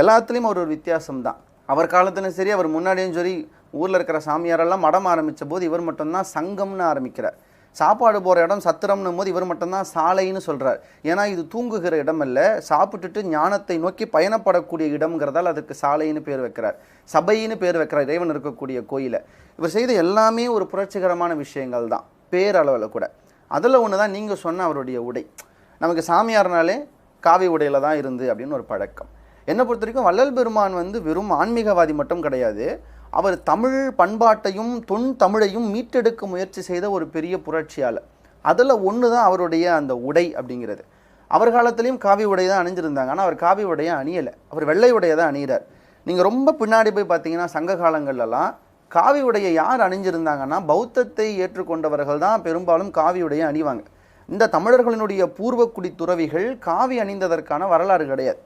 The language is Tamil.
எல்லாத்துலேயும் அவர் ஒரு வித்தியாசம் தான் அவர் காலத்துலையும் சரி அவர் முன்னாடியும் சரி ஊரில் இருக்கிற சாமியாரெல்லாம் மடம் ஆரம்பித்த போது இவர் மட்டும்தான் சங்கம்னு ஆரம்பிக்கிறார். சாப்பாடு போகிற இடம் சத்திரம்னும் போது இவர் மட்டும்தான் சாலைன்னு சொல்கிறார் ஏன்னா இது தூங்குகிற இடம் அல்ல சாப்பிட்டுட்டு ஞானத்தை நோக்கி பயணப்படக்கூடிய இடம்ங்கிறதால் அதுக்கு சாலைன்னு பேர் வைக்கிறார். சபைன்னு பேர் வைக்கிறார் இறைவன் இருக்கக்கூடிய கோயிலை. இவர் செய்த எல்லாமே ஒரு புரட்சிகரமான விஷயங்கள் தான் பேரளவில் கூட. அதில் ஒன்று தான் நீங்கள் சொன்ன அவருடைய உடை. நமக்கு சாமியார்னாலே காவி உடையில் தான் இருந்து அப்படின்னு ஒரு பழக்கம். என்னை பொறுத்த வரைக்கும் வள்ளல் பெருமான் வந்து வெறும் ஆன்மீகவாதி மட்டும் கிடையாது. அவர் தமிழ் பண்பாட்டையும் தொன் தமிழையும் மீட்டெடுக்க முயற்சி செய்த ஒரு பெரிய புரட்சியாளர். அதில் ஒன்று தான் அவருடைய அந்த உடை அப்படிங்கிறது. அவர் காலத்துலேயும் காவி உடை தான் அணிஞ்சிருந்தாங்க. ஆனால் அவர் காவி உடையை அணியலை. அவர் வெள்ளை உடையை தான் அணிகிறார் நீங்கள் ரொம்ப பின்னாடி போய் பார்த்தீங்கன்னா சங்க காலங்கள்லலாம் காவி உடையை யார் அணிஞ்சிருந்தாங்கன்னா பௌத்தத்தை ஏற்றுக்கொண்டவர்கள் தான் பெரும்பாலும் காவி உடையை அணிவாங்க. இந்த தமிழர்களினுடைய பூர்வக்குடி துறவிகள் காவி அணிந்ததற்கான வரலாறு கிடையாது.